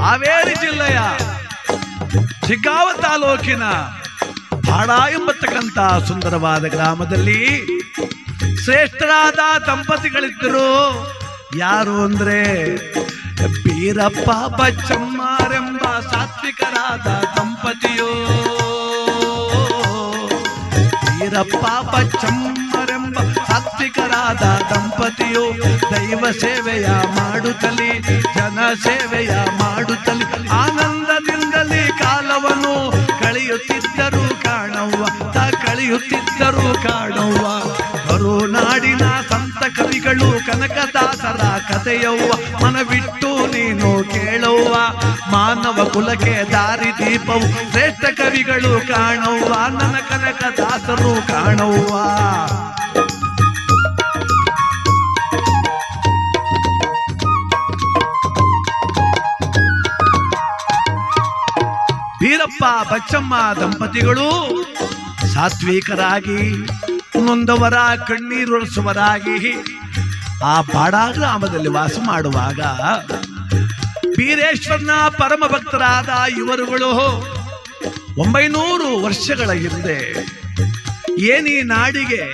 ಹಾವೇರಿ ಜಿಲ್ಲೆಯ ಚಿಕ್ಕಾವ ತಾಲೂಕಿನ ಹಾಡ ಸುಂದರವಾದ ಗ್ರಾಮದಲ್ಲಿ ಶ್ರೇಷ್ಠರಾದ ದಂಪತಿಗಳಿದ್ದರು. ಯಾರು ಅಂದ್ರೆ ಬೀರಪ್ಪ ಬಚ್ಚಮ್ಮಾರೆಂಬ ಸಾತ್ವಿಕರಾದ ದಂಪತಿಯೋ. ವೀರಪ್ಪ ಬಚ್ಚಮ್ಮರೆಂಬ ಸಾತ್ವಿಕರಾದ ದಂಪತಿಯು ದೈವ ಸೇವೆಯ ಮಾಡುತ್ತಲಿ, ಜನ ಸೇವೆಯ ಮಾಡುತ್ತಲಿ. ಆನಂದದಿಂದಲೇ ಕಾಲವನ್ನು ಕಳೆಯುತ್ತಿದ್ದರು ಕಾಣವ್ವ, ತ ಕಳೆಯುತ್ತಿದ್ದರು ಕಾಣವ್ವ. ಕರುನಾಡಿನ ಸಂತ ಕವಿಗಳು ಕನಕದಾಸರ ಕಥೆಯವ್ವ, ಮನವಿಟ್ಟು ನೀನು ಕೇಳವ್ವ. ಮಾನವ ಕುಲಕ್ಕೆ ದಾರಿ ದೀಪವು ಶ್ರೇಷ್ಠ ಕವಿಗಳು ಕಾಣವ್ವ, ನನ್ನ ಕನಕದಾಸರು ಕಾಣವ್ವ. ಬಚ್ಚಮ್ಮ ದಂಪತಿಗಳು ಸಾತ್ವಿಕರಾಗಿ, ನೊಂದವರ ಕಣ್ಣೀರುಳಿಸುವರಾಗಿ ಆ ಬಾಡ ಗ್ರಾಮದಲ್ಲಿ ವಾಸ ಮಾಡುವಾಗ ವೀರೇಶ್ವರನ ಪರಮ ಭಕ್ತರಾದ ಇವರುಗಳು ಒಂಬೈನೂರು ವರ್ಷಗಳ ಹಿಂದೆ ಏನೀ ನಾಡಿಗೆ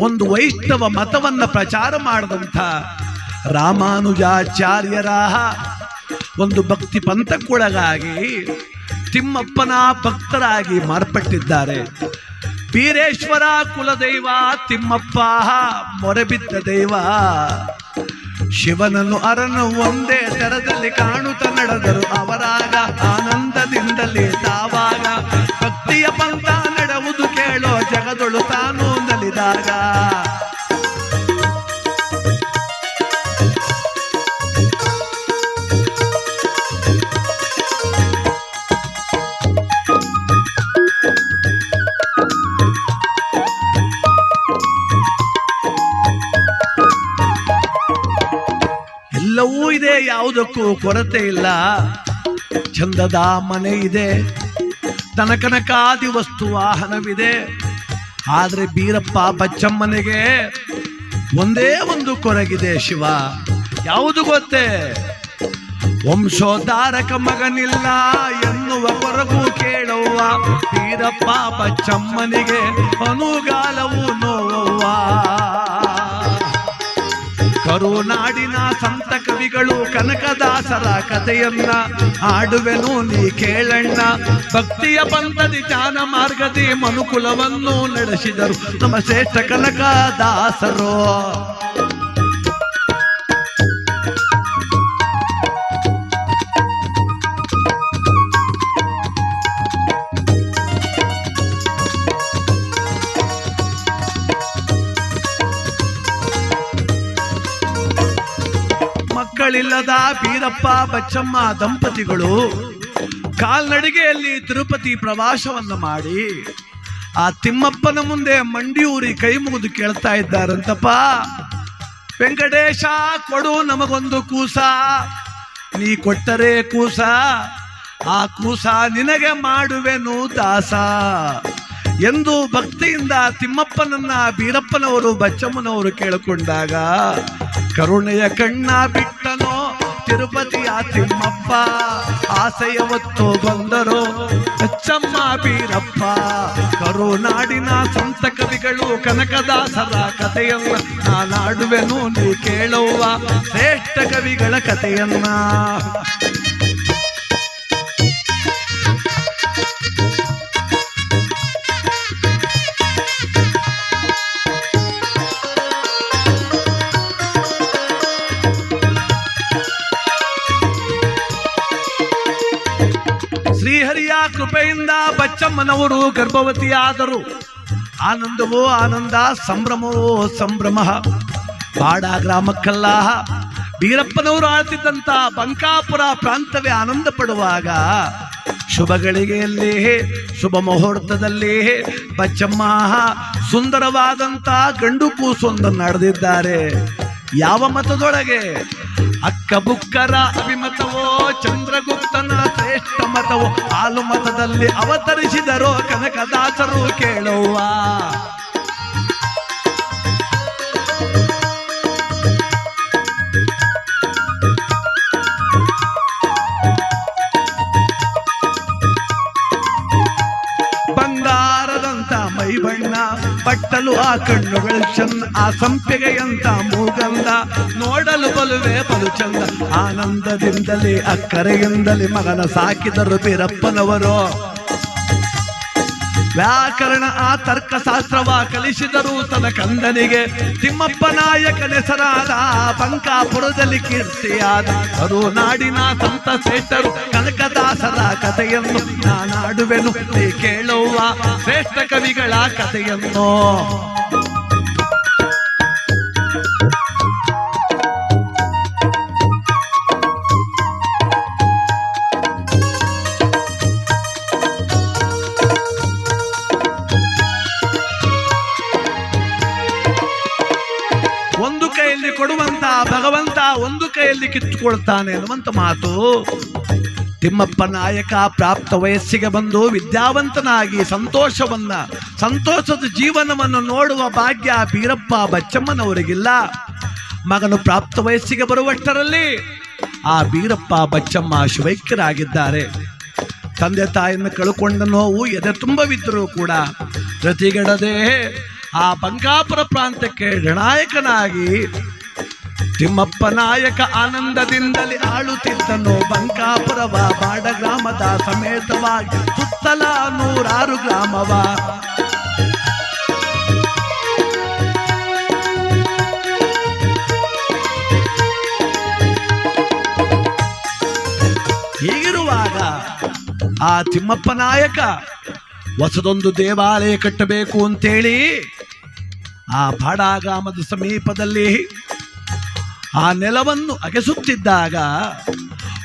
ಒಂದು ವೈಷ್ಣವ ಮತವನ್ನು ಪ್ರಚಾರ ಮಾಡಿದಂಥ ರಾಮಾನುಜಾಚಾರ್ಯರ ಒಂದು ಭಕ್ತಿ ಪಂಥಕ್ಕೊಳಗಾಗಿ ತಿಮ್ಮಪ್ಪನ ಭಕ್ತರಾಗಿ ಮಾರ್ಪಟ್ಟಿದ್ದಾರೆ. ಬೀರೇಶ್ವರ ಕುಲದೈವ, ತಿಮ್ಮಪ್ಪ ಮೊರೆಬಿದ್ದ ದೈವ. ಶಿವನನ್ನು ಅರನು ಒಂದೇ ತೆರದಲ್ಲಿ ಕಾಣುತ್ತ ನಡೆದರು. ಅವರಾಗ ಆನಂದದಿಂದಲೇ ತಾವಾಗ ಭಕ್ತಿಯ ಪಂಥ ನಡೆವುದು ಕೇಳೋ ಜಗದೊಳು ತಾನು ನಲಿದಾಗ. ಯಾವುದಕ್ಕೂ ಕೊರತೆ ಇಲ್ಲ. ಚಂದದ ಮನೆ ಇದೆ. ತನಕನಕಾದಿ ವಸ್ತು ವಾಹನವಿದೆ. ಆದರೆ ಬೀರಪ್ಪ ಬಚ್ಚಮ್ಮನಿಗೆ ಒಂದೇ ಒಂದು ಕೊರಗಿದೆ ಶಿವ. ಯಾವುದು ಗೊತ್ತೇ? ವಂಶೋದ್ಧಾರಕ ಮಗನಿಲ್ಲ ಎನ್ನುವ ಕೊರಗು ಕೇಳುವ ಬೀರಪ್ಪ ಬಚ್ಚಮ್ಮನಿಗೆ ಅನುಗಾಲವು ನೋವವ್ವ ಕರುನಾಡಿನ ಸಂತ ಕವಿಗಳು ಕನಕದಾಸರ ಕಥೆಯನ್ನ ಹಾಡುವೆನು ನೀ ಕೇಳಣ್ಣ. ಭಕ್ತಿಯ ಪಂಥದಿ ಜಾನ ಮಾರ್ಗದಿ ಮನುಕುಲವನ್ನು ನಡೆಸಿದರು ನಮ್ಮ ಶ್ರೇಷ್ಠ ಕನಕದಾಸರು. ಮಕ್ಕಳಿಲ್ಲದ ಬೀರಪ್ಪ ಬಚ್ಚಮ್ಮ ದಂಪತಿಗಳು ಕಾಲ್ನಡಿಗೆಯಲ್ಲಿ ತಿರುಪತಿ ಪ್ರವಾಸವನ್ನು ಮಾಡಿ ಆ ತಿಮ್ಮಪ್ಪನ ಮುಂದೆ ಮಂಡಿಯೂರಿ ಕೈ ಮುಗಿದು ಕೇಳ್ತಾ ಇದ್ದಾರಂತಪ್ಪ. ವೆಂಕಟೇಶ, ಕೊಡು ನಮಗೊಂದು ಕೂಸ. ನೀ ಕೊಟ್ಟರೆ ಕೂಸ. ಆ ಕೂಸ ನಿನಗೆ ಮಾಡುವೆನು ದಾಸ. ಎಂದು ಭಕ್ತಿಯಿಂದ ತಿಮ್ಮಪ್ಪನನ್ನ ಬೀರಪ್ಪನವರು ಬಚ್ಚಮ್ಮನವರು ಕೇಳಿಕೊಂಡಾಗ, ಕರುಣೆಯ ಕಣ್ಣ ಬಿಟ್ಟನೋ ತಿರುಪತಿಯ ತಿಮ್ಮಪ್ಪ, ಆಸೆಯ ಹೊತ್ತು ಬಂದರು. ಅಚ್ಚಮ್ಮ ಬೀರಪ್ಪ, ಕರುನಾಡಿನ ಸಂತ ಕವಿಗಳು ಕನಕದಾಸರ ಕಥೆಯನ್ನ ನಾನಾಡುವೆನು ನೀ ಕೇಳುವ ಶ್ರೇಷ್ಠ ಕವಿಗಳ ಕಥೆಯನ್ನ. ಶ್ರೀಹರಿಯ ಕೃಪೆಯಿಂದ ಬಚ್ಚಮ್ಮನವರು ಗರ್ಭವತಿಯಾದರು. ಆನಂದವೋ ಆನಂದ, ಸಂಭ್ರಮವೋ ಸಂಭ್ರಮ. ಬಾಡ ಗ್ರಾಮಕ್ಕಲ್ಲ ಬೀರಪ್ಪನವರು ಆಳ್ತಿದ್ದಂತ ಬಂಕಾಪುರ ಪ್ರಾಂತವೇ ಆನಂದ ಪಡುವಾಗ ಶುಭ ಗಳಿಗೆಯಲ್ಲಿ ಶುಭ ಮುಹೂರ್ತದಲ್ಲಿ ಬಚ್ಚಮ್ಮ ಸುಂದರವಾದಂತ ಗಂಡು ಕೂಸೊಂದನ್ನು ನಡೆದಿದ್ದಾರೆ. ಯಾವ ಮತದೊಳಗೆ? ಅಕ್ಕ ಬುಕ್ಕರ ಅಭಿಮತವೋ ಚಂದ್ರಗುಪ್ತನ ಶ್ರೇಷ್ಠ ಮತವು ಹಾಲು ಮತದಲ್ಲಿ ಅವತರಿಸಿದರೋ ಕನಕದಾಸರು ಕೇಳುವ. ಬಟ್ಟಲು ಆ ಕಣ್ಣುಗಳು ಚಂದ, ಆ ಸಂಪಿಗೆಯಂತ ಮೂಗಂದ. ನೋಡಲು ಬಲುವೆ ಬಲು ಚಂದ, ಆನಂದದಿಂದಲೇ, ಅಕ್ಕರೆಯಿಂದಲೇ ಮಗನ ಸಾಕಿದರು ಬೀರಪ್ಪನವರು. ವ್ಯಾಕರಣ ಆ ತರ್ಕಶಾಸ್ತ್ರವ ಕಲಿಸಿದರು ತನ್ನ ಕಂದನಿಗೆ ತಿಮ್ಮಪ್ಪ ನಾಯಕನೆಸರಾದ ಬಂಕಾಪುರದಲ್ಲಿ ಕೀರ್ತಿಯಾದ ಅದು ನಾಡಿನ ಸಂತ ಶ್ರೇಷ್ಠರು ಕನಕದಾಸರ ಕಥೆಯನ್ನು ನಾನಾಡುವೆನು. ಕೇಳುವ ಶ್ರೇಷ್ಠ ಕವಿಗಳ ಕಥೆಯನ್ನು. ಒಂದು ಕೈಯಲ್ಲಿ ಕೊಡುವಂತ ಭಗವಂತ ಒಂದು ಕೈಯಲ್ಲಿ ಕಿತ್ತುಕೊಳ್ತಾನೆ ಅನ್ನುವಂತ ಮಾತು. ತಿಮ್ಮಪ್ಪ ನಾಯಕ ಪ್ರಾಪ್ತ ವಯಸ್ಸಿಗೆ ಬಂದು ವಿದ್ಯಾವಂತನಾಗಿ ಸಂತೋಷವನ್ನ, ಸಂತೋಷದ ಜೀವನವನ್ನು ನೋಡುವ ಭಾಗ್ಯ ಬೀರಪ್ಪ ಬಚ್ಚಮ್ಮನವರಿಗಿಲ್ಲ. ಮಗನು ಪ್ರಾಪ್ತ ವಯಸ್ಸಿಗೆ ಬರುವಷ್ಟರಲ್ಲಿ ಆ ಬೀರಪ್ಪ ಬಚ್ಚಮ್ಮ ಶಿವೈಕ್ಯರಾಗಿದ್ದಾರೆ ತಂದೆ ತಾಯಿಯನ್ನು ಕಳ್ಕೊಂಡ ನೋವು ಎದೆ ತುಂಬವಿದ್ದರೂ ಕೂಡ ಪ್ರತಿಗಡದೆ ಆ ಬಂಗಾಪುರ ಪ್ರಾಂತಕ್ಕೆ ನಿರ್ಣಾಯಕನಾಗಿ ತಿಮ್ಮಪ್ಪ ನಾಯಕ ಆನಂದದಿಂದಲೇ ಆಳುತ್ತಿದ್ದನು. ಬಂಕಾಪುರವ ಬಾಡ ಗ್ರಾಮದ ಸಮೇತವಾಗಿ ಸುತ್ತಲ ನೂರಾರು ಗ್ರಾಮವ. ಹೀಗಿರುವಾಗ ಆ ತಿಮ್ಮಪ್ಪ ನಾಯಕ ಹೊಸದೊಂದು ದೇವಾಲಯ ಕಟ್ಟಬೇಕು ಅಂತೇಳಿ ಆ ಬಾಡಾಗಾಮದ ಸಮೀಪದಲ್ಲಿ ಆ ನೆಲವನ್ನು ಅಗೆಸುತ್ತಿದ್ದಾಗ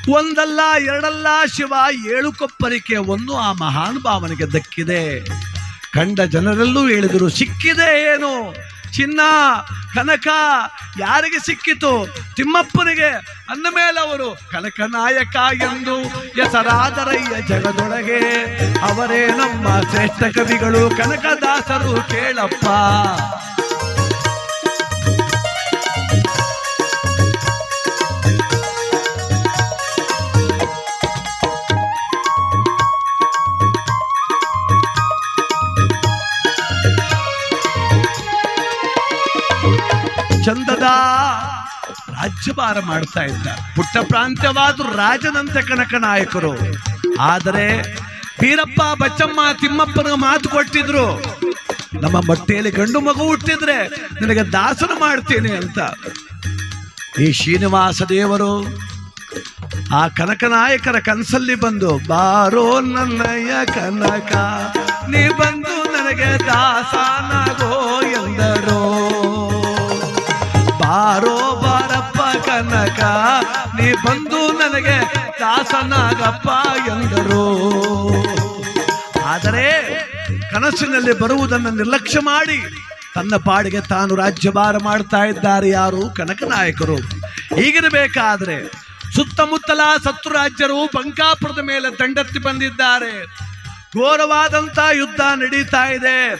ಒಂದಲ್ಲ ಎರಡಲ್ಲ ಶಿವ ಏಳು ಕೊಪ್ಪರಿಕೆ ಒಂದು ಆ ಮಹಾನುಭಾವನಿಗೆ ದಕ್ಕಿದೆ. ಕಂಡ ಜನರಲ್ಲೂ ಹೇಳಿದರು, ಸಿಕ್ಕಿದೆ ಏನು? ಚಿನ್ನ, ಕನಕ, ಯಾರಿಗೆ ಸಿಕ್ಕಿತು? ತಿಮ್ಮಪ್ಪನಿಗೆ ಅಂದ ಮೇಲೆ ಅವರು ಕನಕ ನಾಯಕ ಎಂದು ಹೆಸರಾದರಯ್ಯ ಜಗದೊಳಗೆ. ಅವರೇ ನಮ್ಮ ಶ್ರೇಷ್ಠ ಕವಿಗಳು ಕನಕದಾಸರು ಕೇಳಪ್ಪ. ಚಂದದ ರಾಜ್ಯಭಾರ ಮಾಡ್ತಾ ಇದ್ದ ಪುಟ್ಟ ಪ್ರಾಂತ್ಯವಾದ್ರು ರಾಜನಂತೆ ಕನಕ ನಾಯಕರು. ಆದರೆ ಬೀರಪ್ಪ ಬಚ್ಚಮ್ಮ, ತಿಮ್ಮಪ್ಪನ ಮಾತು ಕೊಟ್ಟಿದ್ರು. ನಮ್ಮ ಮೊಟ್ಟೆಯಲ್ಲಿ ಗಂಡು ಮಗು ಹುಟ್ಟಿದ್ರೆ ನಿನಗೆ ದಾಸನ ಮಾಡ್ತೇನೆ ಅಂತ. ಈ ಶ್ರೀನಿವಾಸ ದೇವರು ಆ ಕನಕ ನಾಯಕರ ಕನಸಲ್ಲಿ ಬಂದು, ಬಾರೋ ನನ್ನಯ್ಯ ಕನಕ, ನೀ ಬಂದು ನನಗೆ ದಾಸನಾಗೋ ನನಗೆ ದಾಸನಾಗಪ್ಪ ಎಂದರು. ಆದರೆ ಕನಸಿನಲ್ಲಿ ಬರುವುದನ್ನು ನಿರ್ಲಕ್ಷ್ಯ ಮಾಡಿ ತನ್ನ ಪಾಡಿಗೆ ತಾನು ರಾಜ್ಯಭಾರ ಮಾಡ್ತಾ ಇದ್ದಾರೆ ಯಾರು ಕನಕನಾಯಕರು ಹೀಗಿರಬೇಕಾದ್ರೆ ಸುತ್ತಮುತ್ತಲ ಸತ್ತು ರಾಜ್ಯರು ಬಂಕಾಪುರದ ಮೇಲೆ ತಂಡತ್ತಿ ಬಂದಿದ್ದಾರೆ. ಘೋರವಾದಂತ ಯುದ್ಧ ನಡೀತಾ ಇದೆ.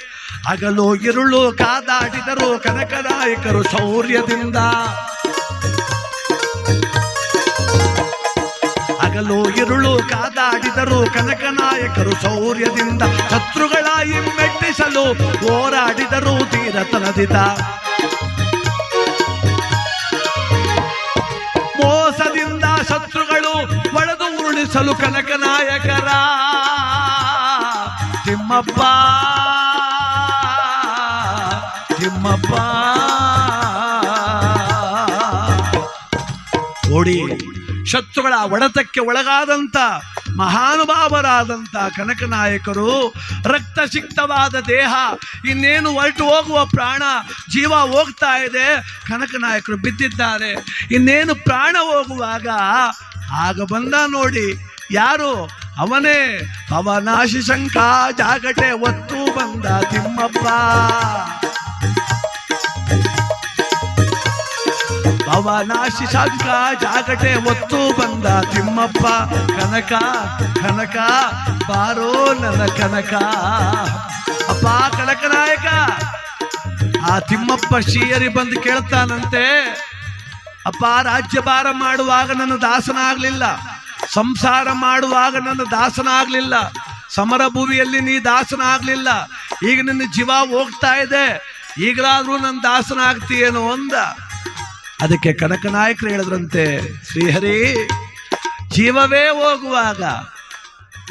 ಹಗಲು, ಇರುಳು ಕಾದಾಡಿದರು ಕನಕನಾಯಕರು ಶೌರ್ಯದಿಂದ ಹಗಲು ಇರುಳು ಕಾದಾಡಿದರು ಕನಕನಾಯಕರು ಶೌರ್ಯದಿಂದ ಶತ್ರುಗಳ ಹಿಮ್ಮೆಟ್ಟಿಸಲು ಹೋರಾಡಿದರು ಮೋಸದಿಂದ ಶತ್ರುಗಳು ಒಡೆದು ಉರುಳಿಸಲು ಕನಕನಾಯಕರ ತಿಮ್ಮಪ್ಪ. ತಿಮ್ಮಪ್ಪ. ಓಡಿ. ಶತ್ರುಗಳ ಒಡತಕ್ಕೆ ಒಳಗಾದಂತ ಮಹಾನುಭಾವರಾದಂಥ ಕನಕ ನಾಯಕರು ರಕ್ತಸಿಕ್ತವಾದ ದೇಹ, ಇನ್ನೇನು ಹೊರಟು ಹೋಗುವ ಪ್ರಾಣ, ಜೀವ ಹೋಗ್ತಾ ಇದೆ, ಕನಕ ನಾಯಕರು ಬಿದ್ದಿದ್ದಾರೆ. ಇನ್ನೇನು ಪ್ರಾಣ ಹೋಗುವಾಗ ಆಗ ಬಂದ ನೋಡಿ ಯಾರು? ಅವನೇ ಅವನಾಶಿ ಶಂಕ, ಜಾಗಟೆ ಒತ್ತು ಬಂದ ತಿಮ್ಮಪ್ಪ. ಭವನಾಶಿ ಶಂಕ ಜಾಗಟೆ ಒತ್ತು ಬಂದ ತಿಮ್ಮಪ್ಪ, ಕನಕ ಕನಕ, ಬಾರೋ ನನ್ನ ಕನಕ. ಅಪ್ಪ, ಕನಕ ನಾಯಕ, ಆ ತಿಮ್ಮಪ್ಪ ಶ್ರೀಯರಿ ಬಂದು ಕೇಳ್ತಾನಂತೆ. ಅಪ್ಪ ರಾಜ್ಯಭಾರ ಮಾಡುವಾಗ ನನ್ನ ದಾಸನ ಆಗಲಿಲ್ಲ ಸಂಸಾರ ಮಾಡುವಾಗ ನನ್ನ ದಾಸನ ಆಗಲಿಲ್ಲ ಸಮರ ಭೂಮಿಯಲ್ಲಿ ನೀ ದಾಸನ ಆಗಲಿಲ್ಲ ಈಗ ನಿನ್ನ ಜೀವ ಹೋಗ್ತಾ ಇದೆ. ಈಗಲಾದ್ರೂ ನನ್ನ ದಾಸನ ಆಗ್ತೀಯೇನೋ ಅಂದ. ಅದಕ್ಕೆ ಕನಕನಾಯಕರು ಹೇಳಿದ್ರಂತೆ, ಶ್ರೀಹರಿ, ಜೀವವೇ ಹೋಗುವಾಗ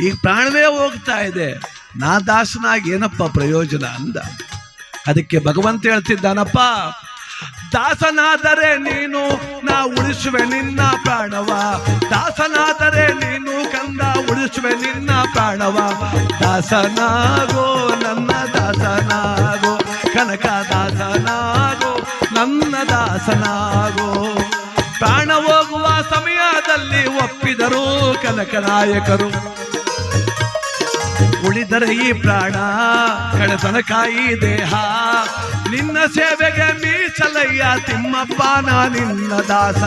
ಈಗ ಪ್ರಾಣವೇ ಹೋಗ್ತಾ ಇದೆ, ನಾ ದಾಸನಾಗಿ ಏನಪ್ಪ ಪ್ರಯೋಜನ ಅಂದ. ಅದಕ್ಕೆ ಭಗವಂತ ಹೇಳ್ತಿದ್ದಾನಪ್ಪ, ದಾಸನಾದರೆ ನೀನು, ನಾ ಉಳಿಸುವೆ ನಿನ್ನ ಪ್ರಾಣವ. ದಾಸನಾದರೆ ನೀನು, ಕಂದ ಉಳಿಸುವೆ ನಿನ್ನ ಪ್ರಾಣವ. ದಾಸನಾಗೋ ನನ್ನ ದಾಸನಾಗೋ ಕನಕ ದಾಸನಾಗೋ ಪ್ರಾಣ ಹೋಗುವ ಸಮಯದಲ್ಲಿ ಒಪ್ಪಿದರು ಕನಕನಾಯಕರು. ಉಳಿದರೆ ಈ ಪ್ರಾಣ ಕಳೆತನಕಾಯಿ ದೇಹ. ನಿನ್ನ ಸೇವೆಗೆ ಮೀಸಲಯ್ಯ ತಿಮ್ಮಪ್ಪ, ನಾ ನಿನ್ನ ದಾಸ.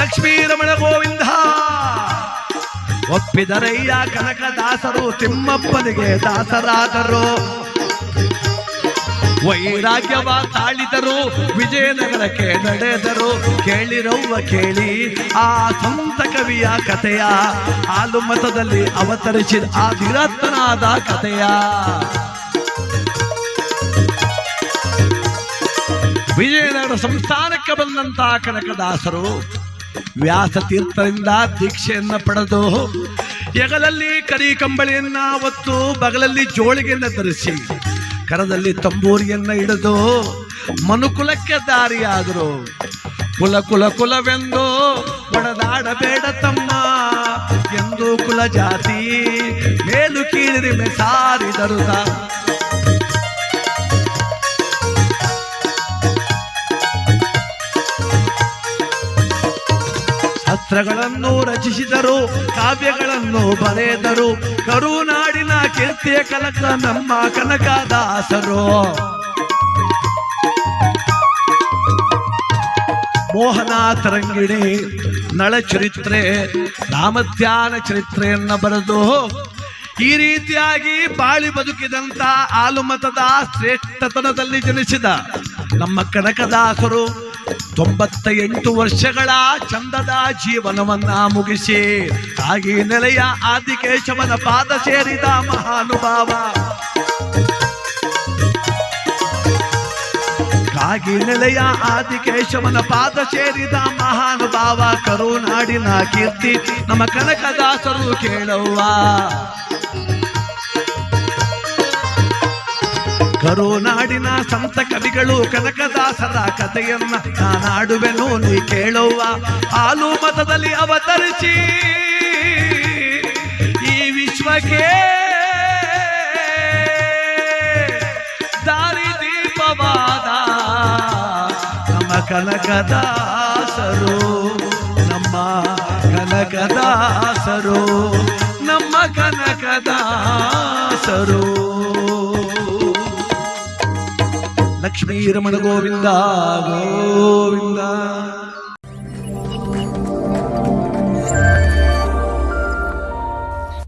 ಲಕ್ಷ್ಮೀರಮಣ ಗೋವಿಂದ, ಒಪ್ಪಿದರಯ್ಯ ಕನಕ ದಾಸರು ತಿಮ್ಮಪ್ಪನಿಗೆ ದಾಸರಾದರು. ವೈರಾಗ್ಯವ ತಾಳಿದರು, ವಿಜಯನಗರಕ್ಕೆ ನಡೆದರು. ಕೇಳಿರವ್ವ ಕೇಳಿ, ಆ ಸಂತ ಕವಿಯ ಕಥೆಯ ಹಾಲು ಮತದಲ್ಲಿ ಅವತರಿಸಿದ ಆ ವಿರತ್ತನಾದ ಕಥೆಯ. ವಿಜಯನಗರ ಸಂಸ್ಥಾನಕ್ಕೆ ಬಂದಂತ ಕನಕದಾಸರು ವ್ಯಾಸ ತೀರ್ಥರಿಂದ ದೀಕ್ಷೆಯನ್ನ ಪಡೆದು ಹೆಗಲಲ್ಲಿ ಕರಿ ಕಂಬಳಿಯನ್ನ ಹೊತ್ತು ಬಗಲಲ್ಲಿ ಜೋಳಿಗೆಯನ್ನು ಧರಿಸಿ ಕರದಲ್ಲಿ ತಂಬೂರಿಯನ್ನ ಹಿಡಿದು ಮನುಕುಲಕ್ಕೆ ದಾರಿಯಾದರು. ಕುಲ ಕುಲ ಕುಲವೆಂದು ಒಡದಾಡಬೇಡ ತಮ್ಮ. ಎಂದು ಕುಲ ಜಾತಿ ಮೇಲು ಕೀಳಿರಿಮೆ ಸಾರಿದರು ಶಸ್ತ್ರಗಳನ್ನು ರಚಿಸಿದರು, ಕಾವ್ಯಗಳನ್ನು ಬರೆದರು ಕರುನಾಡಿನ ಕೀರ್ತಿಯ ಕನಕ ನಮ್ಮ ಕನಕದಾಸರು ಮೋಹನ ತರಂಗಿಣಿ ನಳ ಚರಿತ್ರೆ ರಾಮಧ್ಯಾನ ಚರಿತ್ರೆಯನ್ನ ಬರೆದು ಈ ರೀತಿಯಾಗಿ ಬಾಳಿ ಬದುಕಿದಂತ ಆಲುಮತದ ಶ್ರೇಷ್ಠತನದಲ್ಲಿ ಜನಿಸಿದ ನಮ್ಮ ಕನಕದಾಸರು ತೊಂಬತ್ತ ಎಂಟು ವರ್ಷಗಳ ಚಂದದ ಜೀವನವನ್ನ ಮುಗಿಸಿ ತಾಗಿ ನೆಲೆಯ ಆದಿಕೇಶವನ ಪಾದ ಸೇರಿದ ಮಹಾನುಭಾವ. ಕಾಗಿ ನೆಲೆಯ ಆದಿಕೇಶವನ ಪಾದ ಸೇರಿದ ಮಹಾನುಭಾವ ಕರುನಾಡಿನ ಕೀರ್ತಿ ನಮ್ಮ ಕನಕದಾಸರು ಕೇಳುವ ಕರುನಾಡಿನ ಸಂತ ಕವಿಗಳು ಕನಕದಾಸರ ಕಥೆಯನ್ನ ನಾನಾಡುವೆನು, ನೀ ಕೇಳುವ ಹಾಲು ಮತದಲ್ಲಿ ಅವತರಿಸಿ, ಈ ವಿಶ್ವಕ್ಕೆ ದಾರಿ ದೀಪವಾದ ನಮ್ಮ ಕನಕದಾಸರು ನಮ್ಮ ಕನಕದಾಸರು ನಮ್ಮ ಕನಕದಾಸರು. ಲಕ್ಷ್ಮೀ ರಮಣ ಗೋವಿಂದ ಗೋವಿಂದ